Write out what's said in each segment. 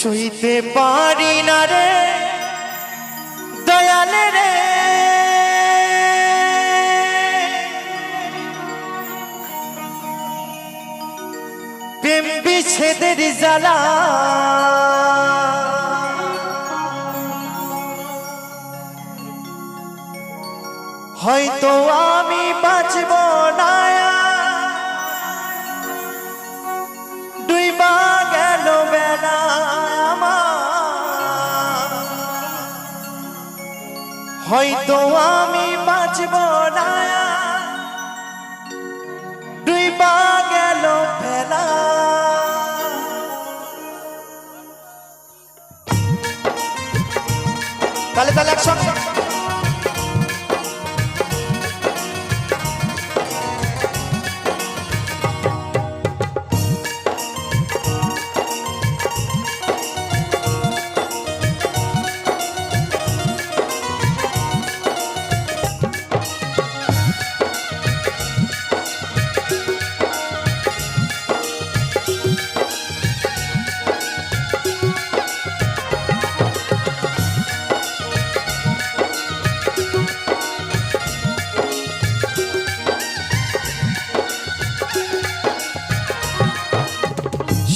সইতে পারি না রে দয়ালে রে। প্রেম বিচ্ছেদের জ্বালা হয়তো আমি বাঁচব না। ডুইবা গেল ফেলা। তাহলে তাহলে একসঙ্গে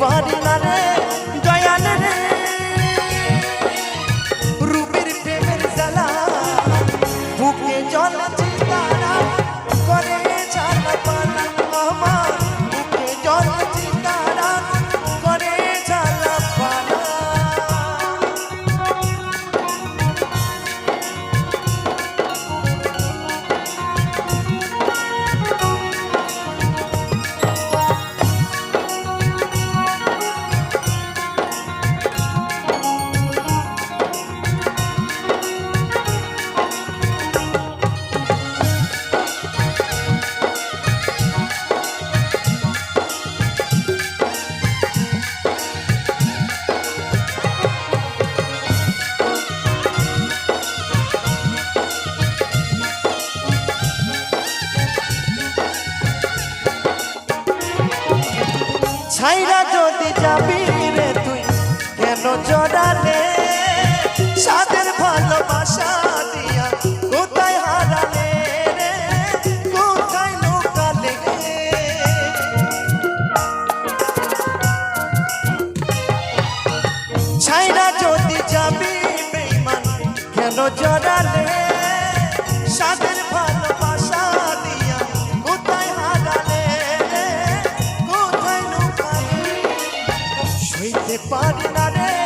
পারি না রে। ছাইরা যদি যাবি রে তুই কেন জড়ালে? সাদের ভালোবাসা পারি না রে।